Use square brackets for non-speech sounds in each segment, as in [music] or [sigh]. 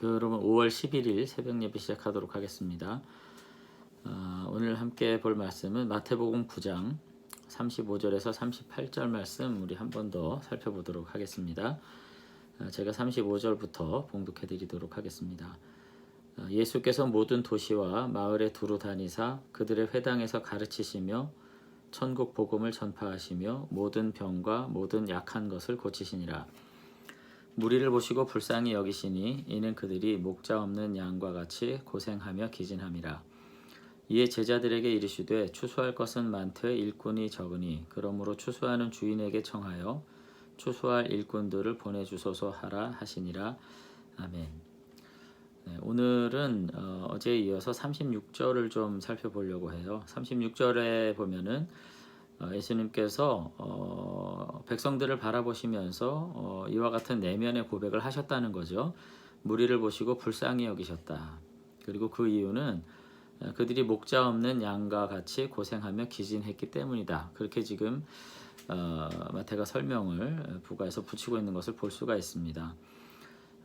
그러면 5월 11일 새벽 예배 시작하도록 하겠습니다. 어, 오늘 함께 볼 말씀은 마태복음 9장 35절에서 38절 말씀 우리 한 번 더 살펴보도록 하겠습니다. 어, 제가 35절부터 봉독해 드리도록 하겠습니다. 어, 예수께서 모든 도시와 마을에 두루 다니사 그들의 회당에서 가르치시며 천국 복음을 전파하시며 모든 병과 모든 약한 것을 고치시니라. 무리를 보시고 불쌍히 여기시니 이는 그들이 목자 없는 양과 같이 고생하며 기진함이라. 이에 제자들에게 이르시되 추수할 것은 많되 일꾼이 적으니 그러므로 추수하는 주인에게 청하여 추수할 일꾼들을 보내주소서 하라 하시니라. 아멘. 네, 오늘은 어, 어제에 이어서 36절을 좀 살펴보려고 해요. 36절에 보면은 어, 예수님께서 어, 백성들을 바라보시면서 어, 이와 같은 내면의 고백을 하셨다는 거죠. 무리를 보시고 불쌍히 여기셨다. 그리고 그 이유는 어, 그들이 목자 없는 양과 같이 고생하며 기진했기 때문이다. 그렇게 지금 어, 마태가 설명을 부가해서 붙이고 있는 것을 볼 수가 있습니다.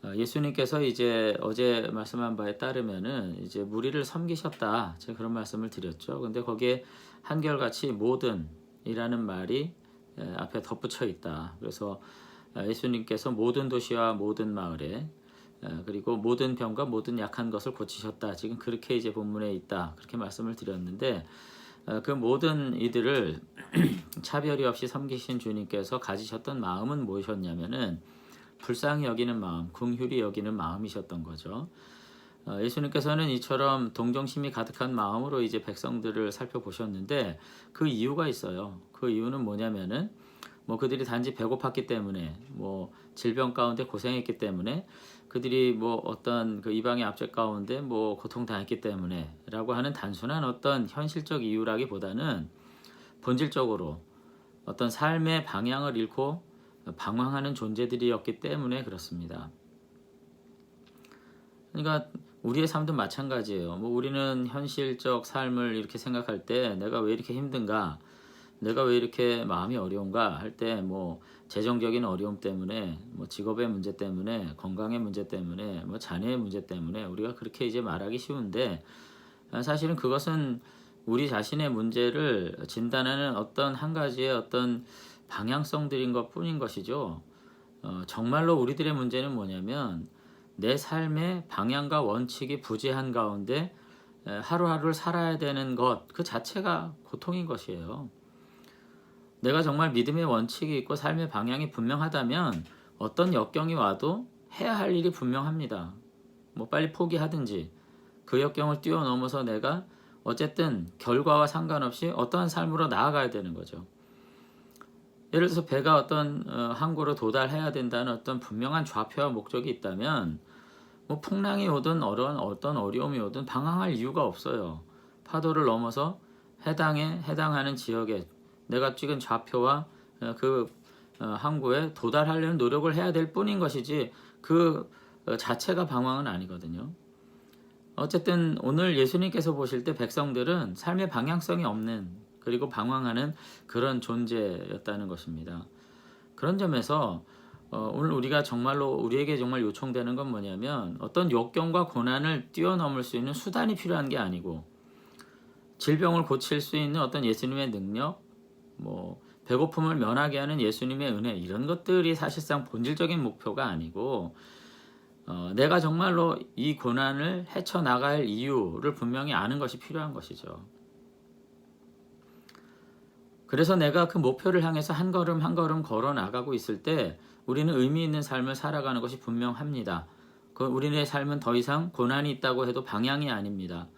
어, 예수님께서 이제 어제 말씀한 바에 따르면은 이제 무리를 섬기셨다. 제가 그런 말씀을 드렸죠. 근데 거기에 한결같이 모든 이라는 말이 에, 앞에 덧붙여 있다. 그래서 어, 예수님께서 모든 도시와 모든 마을에 에, 그리고 모든 병과 모든 약한 것을 고치셨다. 지금 그렇게 이제 본문에 있다. 그렇게 말씀을 드렸는데 어, 그 모든 이들을 [clears throat] 차별이 없이 섬기신 주님께서 가지셨던 마음은 무엇이었냐면은 불쌍히 여기는 마음, 긍휼히 여기는 마음이셨던 거죠. 어, 예수님께서는 이처럼 동정심이 가득한 마음으로 이제 백성들을 살펴보셨는데 그 이유가 있어요. 그 이유는 뭐냐면은 뭐 그들이 단지 배고팠기 때문에 뭐 질병 가운데 고생했기 때문에 그들이 뭐 어떤 그 이방의 압제 가운데 뭐 고통 당했기 때문에라고 하는 단순한 어떤 현실적 이유라기보다는 본질적으로 어떤 삶의 방향을 잃고 방황하는 존재들이었기 때문에 그렇습니다. 그러니까 우리의 삶도 마찬가지예요. 뭐 우리는 현실적 삶을 이렇게 생각할 때 내가 왜 이렇게 힘든가, 내가 왜 이렇게 마음이 어려운가 할 때 뭐 재정적인 어려움 때문에, 뭐 직업의 문제 때문에, 건강의 문제 때문에, 뭐 자녀의 문제 때문에 우리가 그렇게 이제 말하기 쉬운데 사실은 그것은 우리 자신의 문제를 진단하는 어떤 한 가지의 어떤 방향성들인 것 뿐인 것이죠. 어, 정말로 우리들의 문제는 뭐냐면 내 삶의 방향과 원칙이 부재한 가운데 에, 하루하루를 살아야 되는 것 그 자체가 고통인 것이에요. 내가 정말 믿음의 원칙이 있고 삶의 방향이 분명하다면 어떤 역경이 와도 해야 할 일이 분명합니다. 뭐 빨리 포기하든지 그 역경을 뛰어넘어서 내가 어쨌든 결과와 상관없이 어떠한 삶으로 나아가야 되는 거죠. 예를 들어서 배가 어떤 어, 항구로 도달해야 된다는 어떤 분명한 좌표와 목적이 있다면 뭐 풍랑이 오든 어려운 어떤 어려움이 오든 방황할 이유가 없어요. 파도를 넘어서 해당에 해당하는 지역에 내가 찍은 좌표와 어, 그 어, 항구에 도달하려는 노력을 해야 될 뿐인 것이지 그 어, 자체가 방황은 아니거든요. 어쨌든 오늘 예수님께서 보실 때 백성들은 삶의 방향성이 없는 그리고 방황하는 그런 존재였다는 것입니다. 그런 점에서 어, 오늘 우리가 정말로 우리에게 정말 요청되는 건 뭐냐면 어떤 역경과 고난을 뛰어넘을 수 있는 수단이 필요한 게 아니고 질병을 고칠 수 있는 어떤 예수님의 능력, 뭐 배고픔을 면하게 하는 예수님의 은혜 이런 것들이 사실상 본질적인 목표가 아니고 어, 내가 정말로 이 고난을 헤쳐 나갈 이유를 분명히 아는 것이 필요한 것이죠. 그래서 내가 그 목표를 향해서 한 걸음 한 걸음 걸어 나가고 있을 때 우리는 의미 있는 삶을 살아가는 것이 분명합니다. 그 우리의 삶은 더 이상 고난이 있다고 해도 방향이 아닙니다.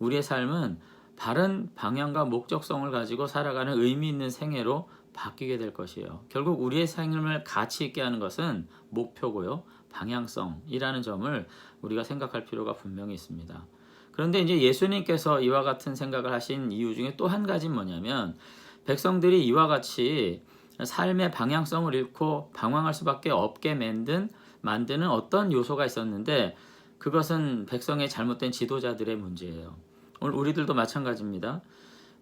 우리의 삶은 바른 방향과 목적성을 가지고 살아가는 의미 있는 생애로 바뀌게 될 것이에요. 결국 우리의 삶을 가치 있게 하는 것은 목표고요. 방향성이라는 점을 우리가 생각할 필요가 분명히 있습니다. 그런데 이제 예수님께서 이와 같은 생각을 하신 이유 중에 또 한 가지는 뭐냐면 백성들이 이와 같이 삶의 방향성을 잃고 방황할 수밖에 없게 만든 만드는 어떤 요소가 있었는데 그것은 백성의 잘못된 지도자들의 문제예요. 오늘 우리들도 마찬가지입니다.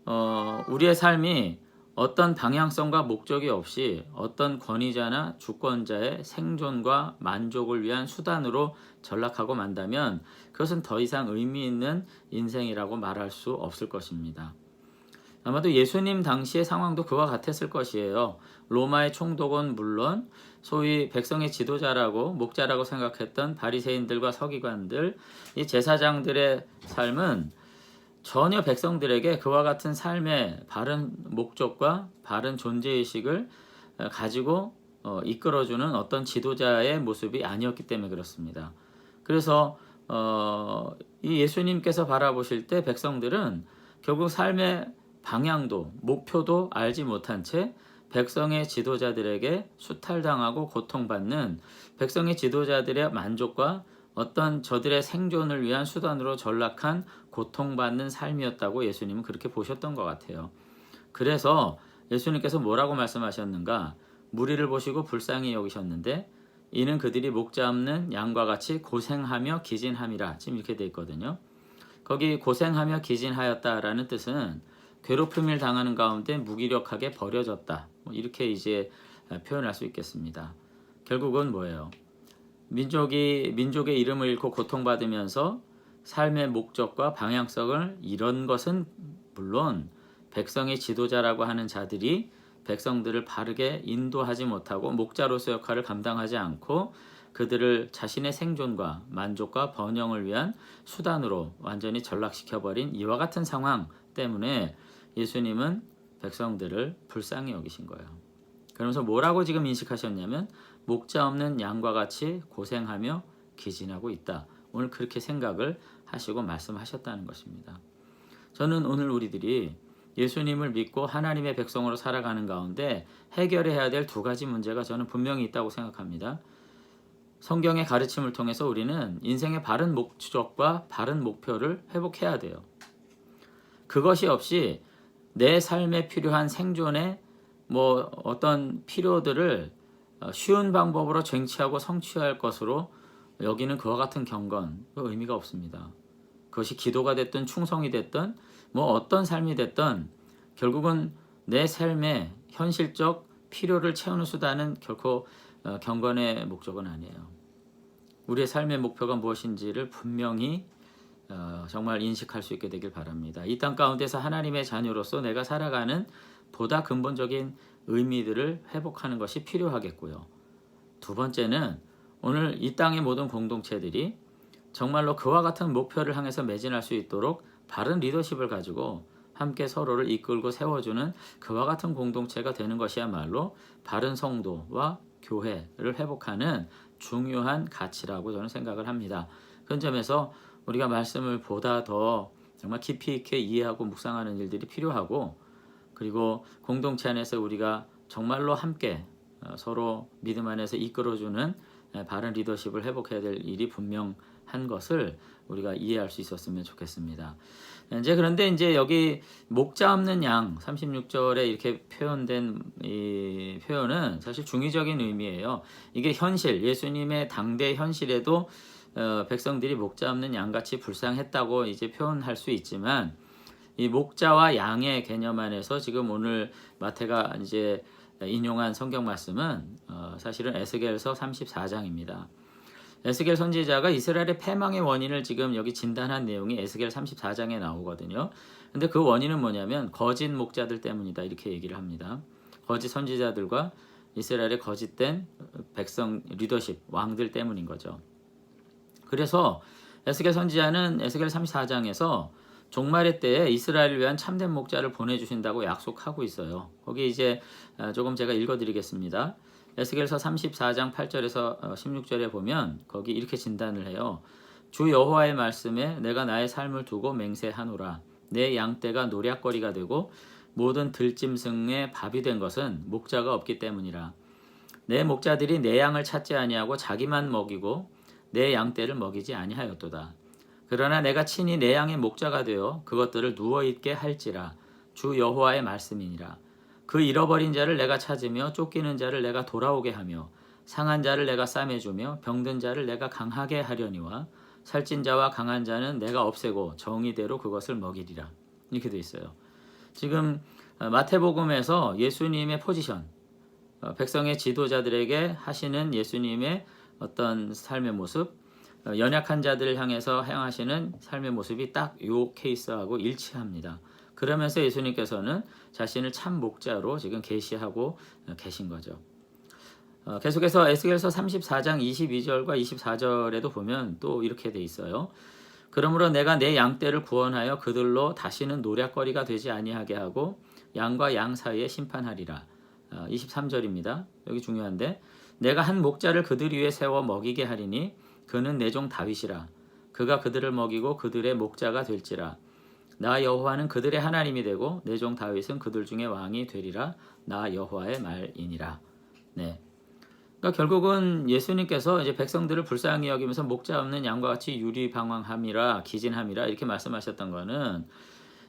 어, 우리의 삶이 어떤 방향성과 목적이 없이 어떤 권위자나 주권자의 생존과 만족을 위한 수단으로 전락하고 만다면 그것은 더 이상 의미 있는 인생이라고 말할 수 없을 것입니다. 아마도 예수님 당시의 상황도 그와 같았을 것이에요. 로마의 총독은 물론 소위 백성의 지도자라고 목자라고 생각했던 바리새인들과 서기관들, 이 제사장들의 삶은 전혀 백성들에게 그와 같은 삶의 바른 목적과 바른 존재 의식을 가지고 어, 이끌어주는 어떤 지도자의 모습이 아니었기 때문에 그렇습니다. 그래서 어, 이 예수님께서 바라보실 때 백성들은 결국 삶의 방향도 목표도 알지 못한 채 백성의 지도자들에게 수탈당하고 고통받는 백성의 지도자들의 만족과 어떤 저들의 생존을 위한 수단으로 전락한 고통받는 삶이었다고 예수님은 그렇게 보셨던 것 같아요. 그래서 예수님께서 뭐라고 말씀하셨는가? 무리를 보시고 불쌍히 여기셨는데 이는 그들이 목 잡는 양과 같이 고생하며 기진함이라 지금 이렇게 돼 있거든요. 거기 고생하며 기진하였다라는 뜻은 괴롭힘을 당하는 가운데 무기력하게 버려졌다. 뭐 이렇게 이제 표현할 수 있겠습니다. 결국은 뭐예요? 민족이 민족의 이름을 잃고 고통받으면서 삶의 목적과 방향성을 이런 것은 물론 백성의 지도자라고 하는 자들이 백성들을 바르게 인도하지 못하고 목자로서 역할을 감당하지 않고 그들을 자신의 생존과 만족과 번영을 위한 수단으로 완전히 전락시켜버린 이와 같은 상황 때문에 예수님은 백성들을 불쌍히 여기신 거예요. 그러면서 뭐라고 지금 인식하셨냐면 목자 없는 양과 같이 고생하며 기진하고 있다. 오늘 그렇게 생각을 하시고 말씀하셨다는 것입니다. 저는 오늘 우리들이 예수님을 믿고 하나님의 백성으로 살아가는 가운데 해결해야 될 두 가지 문제가 저는 분명히 있다고 생각합니다. 성경의 가르침을 통해서 우리는 인생의 바른 목적과 바른 목표를 회복해야 돼요. 그것이 없이 내 삶에 필요한 생존의 뭐 어떤 필요들을 어, 쉬운 방법으로 쟁취하고 성취할 것으로 여기는 그와 같은 경건 그 의미가 없습니다. 그것이 기도가 됐든 충성이 됐든 뭐 어떤 삶이 됐든 결국은 내 삶의 현실적 필요를 채우는 수단은 결코 어, 경건의 목적은 아니에요. 우리의 삶의 목표가 무엇인지를 분명히 어, 정말 인식할 수 있게 되길 바랍니다. 이 땅 가운데서 하나님의 자녀로서 내가 살아가는 보다 근본적인 의미들을 회복하는 것이 필요하겠고요. 두 번째는 오늘 이 땅의 모든 공동체들이 정말로 그와 같은 목표를 향해서 매진할 수 있도록 바른 리더십을 가지고 함께 서로를 이끌고 세워주는 그와 같은 공동체가 되는 것이야말로 바른 성도와 교회를 회복하는 중요한 가치라고 저는 생각을 합니다. 그런 점에서 우리가 말씀을 보다 더 정말 깊이 있게 이해하고 묵상하는 일들이 필요하고 그리고 공동체 안에서 우리가 정말로 함께 어, 서로 믿음 안에서 이끌어주는 바른 리더십을 회복해야 될 일이 분명한 것을 우리가 이해할 수 있었으면 좋겠습니다. 이제 그런데 이제 여기 목자 없는 양 36절에 이렇게 표현된 이 표현은 사실 중의적인 의미예요. 이게 현실 예수님의 당대 현실에도 어, 백성들이 목자 없는 양같이 불쌍했다고 이제 표현할 수 있지만 이 목자와 양의 개념 안에서 지금 오늘 마태가 이제 인용한 성경 말씀은 어, 사실은 에스겔서 34장입니다. 에스겔 선지자가 이스라엘의 패망의 원인을 지금 여기 진단한 내용이 에스겔 34장에 나오거든요. 근데 그 원인은 뭐냐면 거짓 목자들 때문이다 이렇게 얘기를 합니다. 거짓 선지자들과 이스라엘의 거짓된 백성 리더십 왕들 때문인 거죠. 그래서 에스겔 선지자는 에스겔 34장에서 종말의 때에 이스라엘을 위한 참된 목자를 보내주신다고 약속하고 있어요. 거기 이제 아, 조금 제가 읽어드리겠습니다. 에스겔서 34장 8절에서 16절에 어, 보면 거기 이렇게 진단을 해요. 주 여호와의 말씀에 내가 나의 삶을 두고 맹세하노라. 내 양떼가 노략거리가 되고 모든 들짐승의 밥이 된 것은 목자가 없기 때문이라. 내 목자들이 내 양을 찾지 아니하고 자기만 먹이고 내 양떼를 먹이지 아니하였도다. 그러나 내가 친히 내 양의 목자가 되어 그것들을 누워 있게 할지라 주 여호와의 말씀이니라. 그 잃어버린 자를 내가 찾으며 쫓기는 자를 내가 돌아오게 하며 상한 자를 내가 싸매주며 병든 자를 내가 강하게 하려니와 살찐 자와 강한 자는 내가 없애고 정의대로 그것을 먹이리라. 이렇게 돼 있어요. 지금 어, 마태복음에서 예수님의 포지션, 어, 백성의 지도자들에게 하시는 예수님의 어떤 삶의 모습, 어, 연약한 자들을 향해서 행하시는 삶의 모습이 딱 요 케이스하고 일치합니다. 그러면서 예수님께서는 자신을 참 목자로 지금 계시하고 어, 계신 거죠. 어, 계속해서 에스겔서 34장 22절과 24절에도 보면 또 이렇게 돼 있어요. 그러므로 내가 내 양떼를 구원하여 그들로 다시는 노략거리가 되지 아니하게 하고 양과 양 사이에 심판하리라. 23절입니다. 여기 중요한데 내가 한 목자를 그들 위에 세워 먹이게 하리니 그는 내 종 다윗이라. 그가 그들을 먹이고 그들의 목자가 될지라. 나 여호와는 그들의 하나님이 되고 내 종 다윗은 그들 중에 왕이 되리라. 나 여호와의 말이니라. 네. 그러니까 결국은 예수님께서 이제 백성들을 불쌍히 여기면서 목자 없는 양과 같이 유리방황함이라 기진함이라 이렇게 말씀하셨던 거는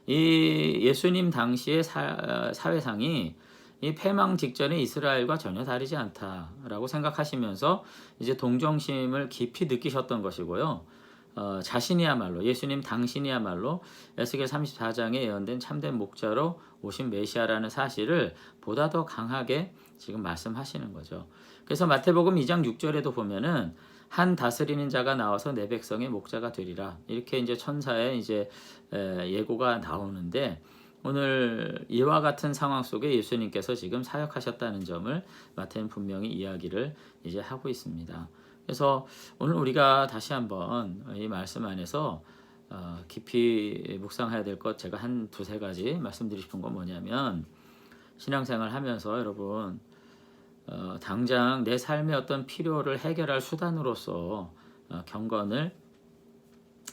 이 예수님 당시의 사, 사회상이 이 패망 직전에 이스라엘과 전혀 다르지 않다라고 생각하시면서 이제 동정심을 깊이 느끼셨던 것이고요. 어, 자신이야말로 예수님 당신이야말로 에스겔 34장에 예언된 참된 목자로 오신 메시아라는 사실을 보다 더 강하게 지금 말씀하시는 거죠. 그래서 마태복음 2장 6절에도 보면은 한 다스리는 자가 나와서 내 백성의 목자가 되리라 이렇게 이제 천사의 이제 예고가 나오는데 오늘 이와 같은 상황 속에 예수님께서 지금 사역하셨다는 점을 마태는 분명히 이야기를 이제 하고 있습니다. 그래서 오늘 우리가 다시 한번 이 말씀 안에서 어, 깊이 묵상해야 될 것 제가 한 두세 가지 말씀드리고 싶은 건 뭐냐면 신앙생활 하면서 여러분 어, 당장 내 삶의 어떤 필요를 해결할 수단으로서 어, 경건을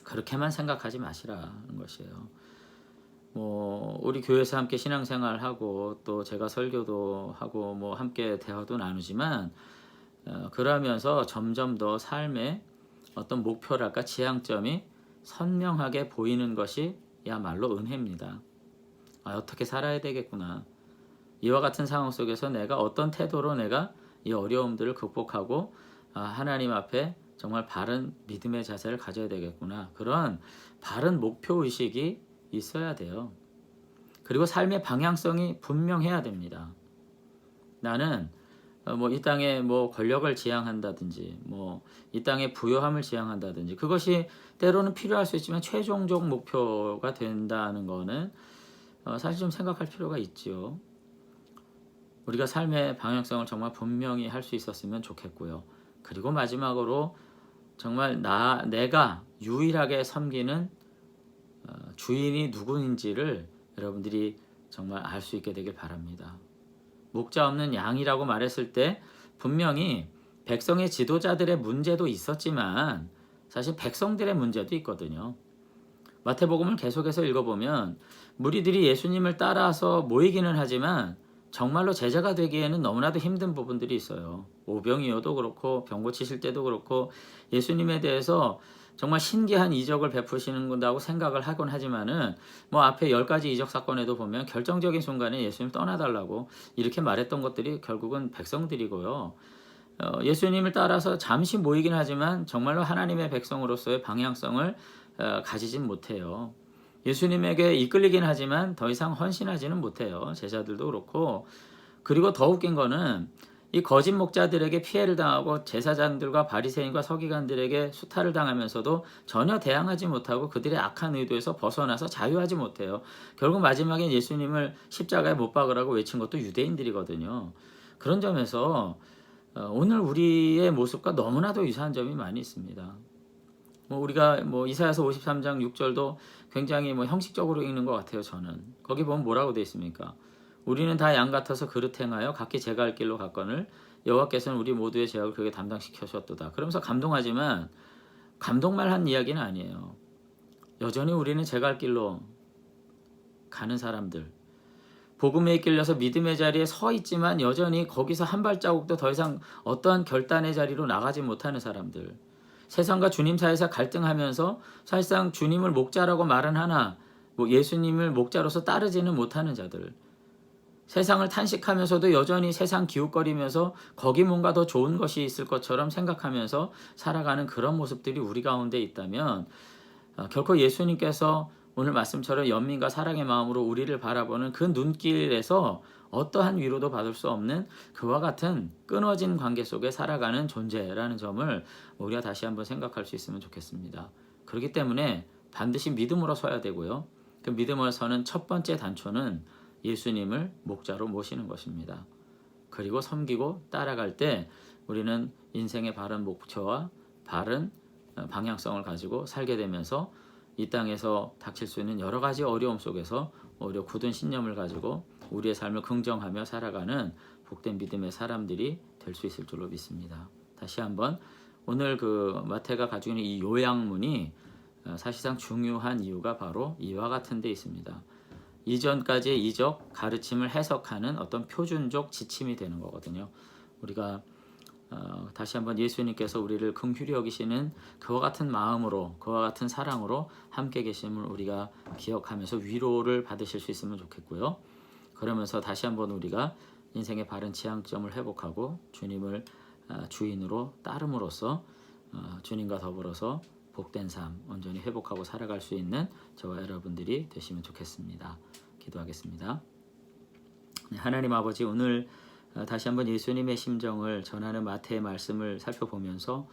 그렇게만 생각하지 마시라는 것이에요. 뭐 우리 교회에서 함께 신앙생활하고 또 제가 설교도 하고 뭐 함께 대화도 나누지만 어, 그러면서 점점 더 삶의 어떤 목표랄까 지향점이 선명하게 보이는 것이 야말로 은혜입니다. 아, 어떻게 살아야 되겠구나. 이와 같은 상황 속에서 내가 어떤 태도로 내가 이 어려움들을 극복하고 아, 하나님 앞에 정말 바른 믿음의 자세를 가져야 되겠구나. 그런 바른 목표 의식이 있어야 돼요. 그리고 삶의 방향성이 분명해야 됩니다. 나는 어, 뭐이 땅에 뭐 권력을 지향한다든지 뭐 이 땅에 부요함을 지향한다든지 그것이 때로는 필요할 수 있지만 최종적 목표가 된다는 거는 어, 사실 좀 생각할 필요가 있지요. 우리가 삶의 방향성을 정말 분명히 할 수 있었으면 좋겠고요. 그리고 마지막으로 정말 나 내가 유일하게 섬기는 어, 주인이 누구인지를 여러분들이 정말 알 수 있게 되길 바랍니다. 목자 없는 양이라고 말했을 때 분명히 백성의 지도자들의 문제도 있었지만 사실 백성들의 문제도 있거든요. 마태복음을 계속해서 읽어보면 무리들이 예수님을 따라서 모이기는 하지만 정말로 제자가 되기에는 너무나도 힘든 부분들이 있어요. 오병이어도 그렇고 병 고치실 때도 그렇고 예수님에 대해서 정말 신기한 이적을 베푸시는 건다고 생각을 하곤 하지만은 뭐 앞에 열 가지 이적 사건에도 보면 결정적인 순간에 예수님 떠나달라고 이렇게 말했던 것들이 결국은 백성들이고요. 어, 예수님을 따라서 잠시 모이긴 하지만 정말로 하나님의 백성으로서의 방향성을 어, 가지진 못해요. 예수님에게 이끌리긴 하지만 더 이상 헌신하지는 못해요. 제자들도 그렇고. 그리고 더 웃긴 거는 이 거짓 목자들에게 피해를 당하고 제사장들과 바리새인과 서기관들에게 수탈을 당하면서도 전혀 대항하지 못하고 그들의 악한 의도에서 벗어나서 자유하지 못해요. 결국 마지막에 예수님을 십자가에 못 박으라고 외친 것도 유대인들이거든요. 그런 점에서 어, 오늘 우리의 모습과 너무나도 유사한 점이 많이 있습니다. 뭐 우리가 뭐 이사야서 53장 6절도 굉장히 뭐 형식적으로 읽는 것 같아요. 저는 거기 보면 뭐라고 돼 있습니까? 우리는 다 양 같아서 그릇 행하여 각기 제가 할 길로 갔거늘 여호와께서는 우리 모두의 죄악을 그에게 담당시켜주셨도다. 그러면서 감동하지만 감동만 한 이야기는 아니에요. 여전히 우리는 제가 할 길로 가는 사람들. 복음에 이끌려서 믿음의 자리에 서 있지만 여전히 거기서 한 발자국도 더 이상 어떠한 결단의 자리로 나가지 못하는 사람들. 세상과 주님 사이에서 갈등하면서 사실상 주님을 목자라고 말은 하나 뭐 예수님을 목자로서 따르지는 못하는 자들. 세상을 탄식하면서도 여전히 세상 기웃거리면서 거기 뭔가 더 좋은 것이 있을 것처럼 생각하면서 살아가는 그런 모습들이 우리 가운데 있다면 어, 결코 예수님께서 오늘 말씀처럼 연민과 사랑의 마음으로 우리를 바라보는 그 눈길에서 어떠한 위로도 받을 수 없는 그와 같은 끊어진 관계 속에 살아가는 존재라는 점을 우리가 다시 한번 생각할 수 있으면 좋겠습니다. 그렇기 때문에 반드시 믿음으로 서야 되고요. 그 믿음을 서는 첫 번째 단초는 예수님을 목자로 모시는 것입니다. 그리고 섬기고 따라갈 때 우리는 인생의 바른 목표와 바른 어, 방향성을 가지고 살게 되면서 이 땅에서 닥칠 수 있는 여러 가지 어려움 속에서 오히려 굳은 신념을 가지고 우리의 삶을 긍정하며 살아가는 복된 믿음의 사람들이 될 수 있을 줄로 믿습니다. 다시 한번 오늘 그 마태가 가지고 있는 이 요양문이 어, 사실상 중요한 이유가 바로 이와 같은 데 있습니다. 이전까지의 이적 가르침을 해석하는 어떤 표준적 지침이 되는 거거든요. 우리가 어, 다시 한번 예수님께서 우리를 긍휼히 여기시는 그와 같은 마음으로 그와 같은 사랑으로 함께 계심을 우리가 기억하면서 위로를 받으실 수 있으면 좋겠고요. 그러면서 다시 한번 우리가 인생의 바른 지향점을 회복하고 주님을 어, 주인으로 따름으로써 어, 주님과 더불어서 복된 삶 온전히 회복하고 살아갈 수 있는 저와 여러분들이 되시면 좋겠습니다. 기도하겠습니다. 네, 하나님 아버지 오늘 어, 다시 한번 예수님의 심정을 전하는 마태의 말씀을 살펴보면서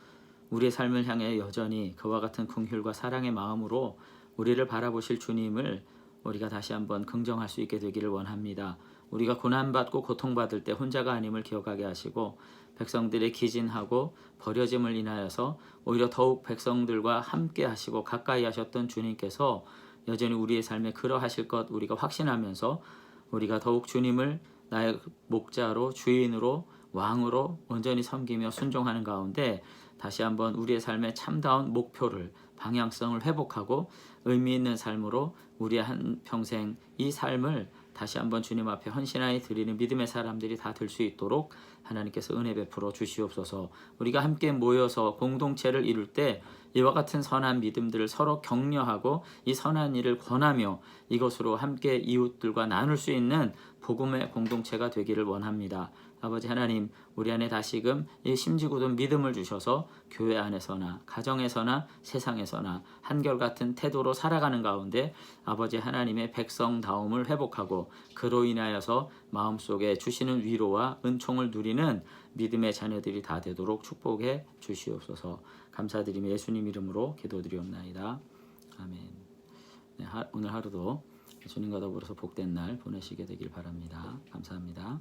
우리의 삶을 향해 여전히 그와 같은 긍휼과 사랑의 마음으로 우리를 바라보실 주님을 우리가 다시 한번 긍정할 수 있게 되기를 원합니다. 우리가 고난받고 고통받을 때 혼자가 아님을 기억하게 하시고 백성들의 기진하고 버려짐을 인하여서 오히려 더욱 백성들과 함께 하시고 가까이 하셨던 주님께서 여전히 우리의 삶에 그러하실 것 우리가 확신하면서 우리가 더욱 주님을 나의 목자로 주인으로 왕으로 온전히 섬기며 순종하는 가운데 다시 한번 우리의 삶의 참다운 목표를 방향성을 회복하고 의미 있는 삶으로 우리의 한 평생 이 삶을 다시 한번 주님 앞에 헌신하여 드리는 믿음의 사람들이 다 될 수 있도록 하나님께서 은혜 베풀어 주시옵소서. 우리가 함께 모여서 공동체를 이룰 때 이와 같은 선한 믿음들을 서로 격려하고 이 선한 일을 권하며 이것으로 함께 이웃들과 나눌 수 있는 복음의 공동체가 되기를 원합니다. 아버지 하나님, 우리 안에 다시금 이 심지궂은 믿음을 주셔서 교회 안에서나 가정에서나 세상에서나 한결같은 태도로 살아가는 가운데 아버지 하나님의 백성다움을 회복하고 그로 인하여서 마음속에 주시는 위로와 은총을 누리는 믿음의 자녀들이 다 되도록 축복해 주시옵소서. 감사드리며 예수님 이름으로 기도드리옵나이다. 아멘. 네, 하, 오늘 하루도 주님과 더불어서 복된 날 보내시게 되길 바랍니다. 감사합니다.